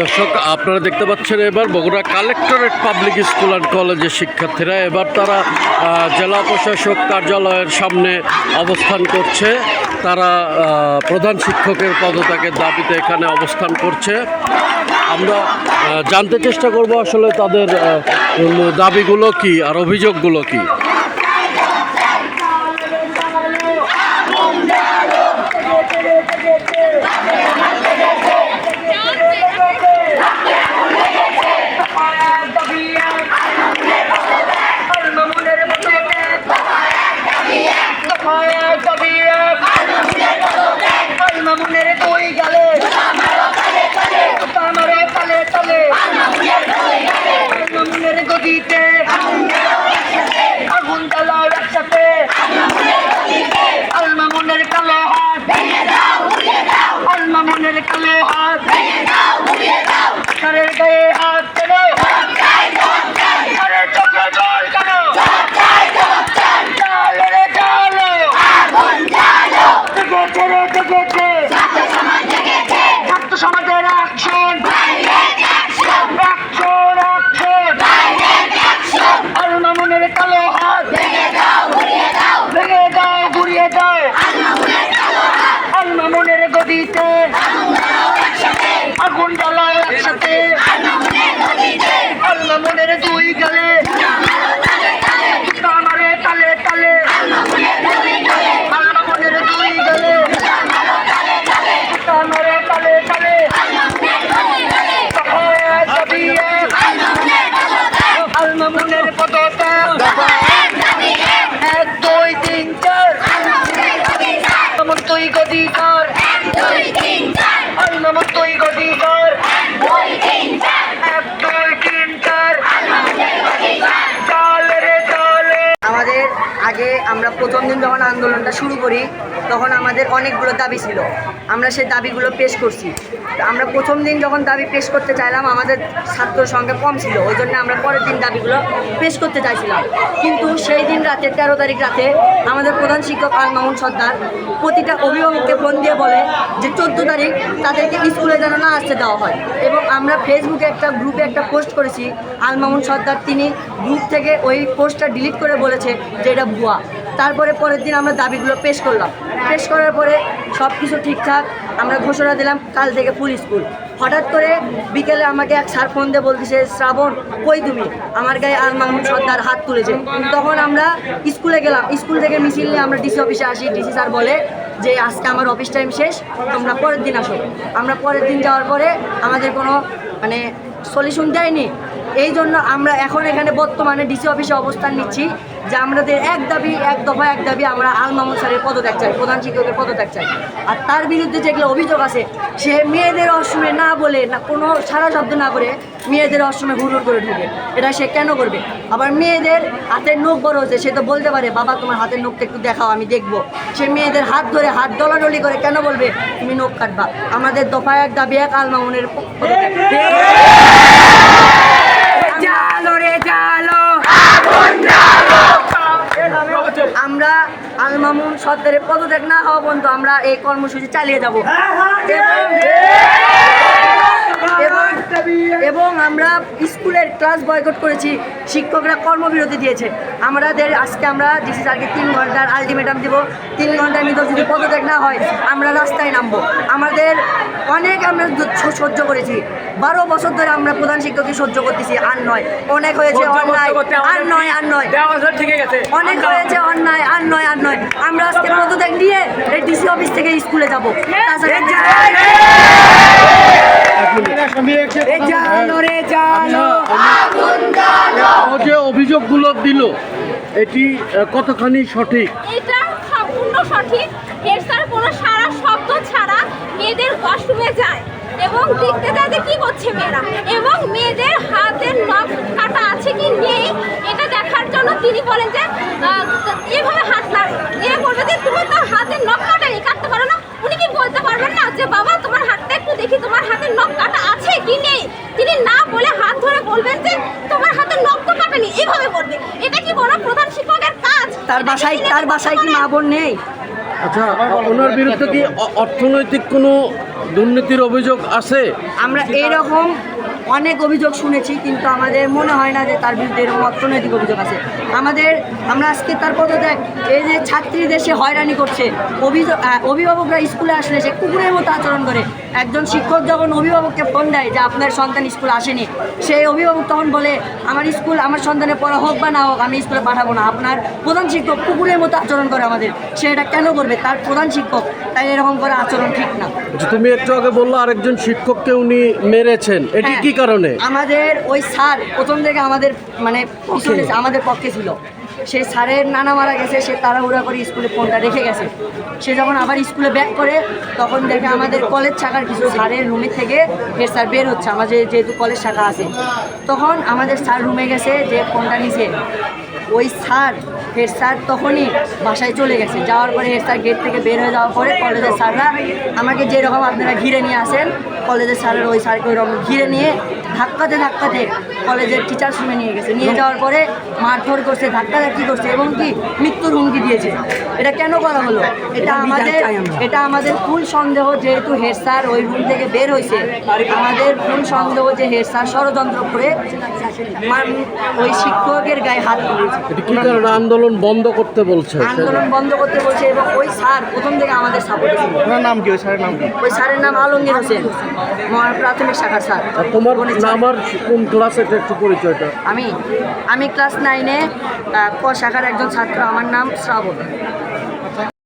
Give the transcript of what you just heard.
দর্শক, আপনারা দেখতে পাচ্ছেন এবার Bogura collectorate public school and কলেজের শিক্ষার্থীরা এবার তারা জেলা প্রশাসক কার্যালয়ের সামনে অবস্থান করছে। তারা প্রধান শিক্ষকের পদত্যাগের দাবিতে এখানে অবস্থান করছে। আমরা জানতে চেষ্টা করব আসলে তাদের দাবিগুলো কি আর অভিযোগগুলো কি মামুনের দুই গালে কামারে তালে তালে মামুনের গদিতে আগুন জ্বালাও একসাথে আল মামুনের কালো হাত আল মামুনের কালো হাত সারের গায়ে হাত কেন সারের চোখে জল কেন চালো রে চালো জেগেছে রে জেগেছে ছাত্র সমাজের অ্যাকশন অ্যাকশন অ্যাকশন আল মামুনের কালো হাত ভেঙে দাও ঘুরিয়ে দাও আল মামুনের গদিতে আগুন জ্বালাও একসাথে আল মামুনের দুই গালে কামারে তালে তালে আল মামুনের দুই গালে কামারে তালে তালে সহায় দাবিয়ে আল মামুনের পদত্যাগ এক দুই তিন চার মামুন তুই গদি কর আল মামুন আমাদের আগে আমরা প্রথম দিন যখন আন্দোলনটা শুরু করি তখন আমাদের অনেকগুলো দাবি ছিল। আমরা সেই দাবিগুলো পেশ করছি। আমরা প্রথম দিন যখন দাবি পেশ করতে চাইলাম, আমাদের ছাত্র সংখ্যা কম ছিল। ওই জন্য আমরা পরের দিন দাবিগুলো পেশ করতে চাইছিলাম। কিন্তু সেই দিন রাতে, তেরো তারিখ রাতে, আমাদের প্রধান শিক্ষক আল মামুন সর্দার প্রতিটা অভিভাবককে ফোন দিয়ে বলে যে, চোদ্দ তারিখ তাদেরকে স্কুলে যেন না আসতে দেওয়া হয়। এবং আমরা ফেসবুকে একটা গ্রুপে একটা পোস্ট করেছি। আল মামুন সর্দার তিনি গ্রুপ থেকে ওই পোস্টটা ডিলিট করে বলেছে যে, এটা ভুয়া। তারপরে পরের দিন আমরা দাবিগুলো পেশ করলাম। পেশ করার পরে সব কিছু ঠিকঠাক, আমরা ঘোষণা দিলাম কাল থেকে ফুল স্কুল হঠাৎ করে বিকেলে আমাকে এক স্যার ফোন দিয়ে বলতেছে, শ্রাবণ, কই তুমি? আমার গায়ে আর মামুন সর্দার হাত তুলেছে। তখন আমরা স্কুলে গেলাম। স্কুল থেকে মিছিল নিয়ে আমরা ডিসি অফিসে আসি। ডিসি স্যার বলে যে, আজকে আমার অফিস টাইম শেষ, তোমরা পরের দিন আসো। আমরা পরের দিন যাওয়ার পরে আমাদের কোনো মানে সলিউশন দেয়নি। এই জন্য আমরা এখন এখানে বর্তমানে ডিসি অফিসে অবস্থান নিচ্ছি। যে আমাদের এক দাবি, এক দফা, এক দাবি আমরা আল মামুন স্যারের পদত্যাগ চাই, প্রধান শিক্ষকের পদত্যাগ চাই। আর তার বিরুদ্ধে যেগুলো অভিযোগ আছে, সে মেয়েদের অসমে না বলে, না, কোনো সারা শব্দ না করে মেয়েদের অসমে হুড়ুর করে ঢুকে। এটা সে কেন করবে? আবার মেয়েদের হাতের নখ বড় হচ্ছে সে তো বলতে পারে, বাবা, তোমার হাতের নখটা একটু দেখাও, আমি দেখব। সে মেয়েদের হাত ধরে হাত ডলাডলি করে কেন বলবে, তুমি নখ কাটবা? আমাদের দফা এক দাবি, এক আল মামুনের পদত্যাগ জালো রে জালো আমরা আল মামুন সর্দারের পদত্যাগ না হওয়া পর্যন্ত আমরা এই কর্মসূচি চালিয়ে যাব। এবং আমরা স্কুলের ক্লাস বয়কট করেছি শিক্ষকরা কর্মবিরতি দিয়েছে। আমাদের আজকে আমরা ডিসি স্যারকে তিন ঘণ্টার আলটিমেটাম দিব। তিন ঘণ্টার ভিতর যদি পদত্যাগ না হয় আমরা রাস্তায় নামবো। আমাদের অনেক আমরা সহ্য করেছি। বারো বছর ধরে আমরা প্রধান শিক্ষককে সহ্য করতেছি আর নয়। অনেক হয়েছে অন্যায়। আর নয় আর নয়। অনেক হয়েছে অন্যায় আমরা আজকে পদত্যাগ নিয়ে এই ডিসি অফিস থেকে স্কুলে যাব। ও যে অভিযোগগুলো দিল এটি কতখানি সঠিক? এটা সম্পূর্ণ সঠিক। এর স্যার কোনো সারা শব্দ ছাড়া মেয়েদের ওয়াশরুমে যায়। এবং দেখতে যায় যে কি করছে মেয়েরা। এবং মেয়েদের হাতের নখ কাটা আছে কি নেই এটা দেখার জন্য তিনি বলেন যে এভাবে হাত নাড়ে এ বলবে যে তুমি তার হাতের নখ কাটাই কাটতে পারো না। উনি কি বলতে পারবেন না যে বাবা তোমার হাতটা একটু দেখি তোমার হাতের নখ কাটা আছে কি নেই? তিনি না বলে হাত ধরে বলবেন যে তোমার হাতের নখ তো কাটা এভাবে এইভাবে করবে এটা কি কোনো প্রধান শিক্ষকের কাজ? তার বাসায় তার বাসায় কি মা বোন নেই? আচ্ছা ওনার বিরুদ্ধে কি অর্থনৈতিক কোনো দুর্নীতির অভিযোগ আছে? আমরা এইরকম অনেক অভিযোগ শুনেছি, কিন্তু আমাদের মনে হয় না যে তার বিরুদ্ধে এরকম অর্থনৈতিক অভিযোগ আছে। আমাদের, আমরা আজকে তার পদত্যাগ এই যে ছাত্রীদের সে হয়রানি করছে অভিযোগ অভিভাবকরা স্কুলে আসলে সে কুকুরের মতো আচরণ করে। একজন শিক্ষক যখন অভিভাবককে ফোন দেয় যে আপনার সন্তান স্কুল আসেনি, সেই অভিভাবক তখন বলে, আমার স্কুল, আমার সন্তানের পড়া হোক বা না হোক, আমি স্কুলে পাঠাবো না। আপনার প্রধান শিক্ষক কুকুরের মতো আচরণ করে আমাদের। সে এটা কেন করবে? তার প্রধান শিক্ষক, তাই এরকম করে আচরণ ঠিক না। তুমি একটু আগে বলল আরেকজন শিক্ষককে উনি মেরেছেন। এটি হ্যাঁ। কি কারণে? আমাদের ওই স্যার প্রথম থেকে আমাদের মানে আমাদের পক্ষে ছিল। সেই স্যারের নানা মারা গেছে, সে তাড়াহুড়া করে স্কুলে ফোনটা রেখে গেছে। সে যখন আবার স্কুলে ব্যাক করে, তখন দেখে আমাদের কলেজ শাখার কিছু স্যারের রুমে থেকে হেড স্যার বের হচ্ছে, আমাদের যেহেতু কলেজ শাখা আছে। তখন আমাদের স্যার রুমে গেছে যে ফোনটা নিছে। ওই স্যার, হেড স্যার তখনই বাসায় চলে গেছে। যাওয়ার পরে হেড স্যার গেট থেকে বের হয়ে যাওয়ার পরে কলেজের স্যাররা আমাকে যেরকম আপনারা ঘিরে নিয়ে আসেন কলেজের স্যারের ওই স্যারকে ওইরকম ঘিরে নিয়ে ধাক্কাতে ধাক্কাতে কলেজের টিচার্স রুমে নিয়ে গেছে। নিয়ে যাওয়ার পরে মারধর করছে ধাক্কাধাক্কি করছে এবং কি মৃত্যুর হুমকি দিয়েছে। এটা কেন করা হলো? এটা আমাদের এটা আমাদের ফুল সন্দেহ যেহেতু হেড স্যার ওই রুম থেকে বের হয়েছে। আমাদের ফুল সন্দেহ যে হেড স্যার ষড়যন্ত্র করে ওই শিক্ষকের গায়ে হাত তুলেছে। আন্দোলন বন্ধ করতে বলছে আন্দোলন বন্ধ করতে বলছে এবং ওই স্যার প্রথম থেকে আমাদের সাপোর্ট ছিল। নাম কি? ওই স্যারের নাম ওই স্যারের নাম আলমগীর হোসেন। প্রাথমিক শাখার স্যার। তোমার নাম আর কোন ক্লাস এটা একটু পরিচয়টা? আমি আমি ক্লাস নাইনে ক শাখার একজন ছাত্র আমার নাম শ্রাবণ।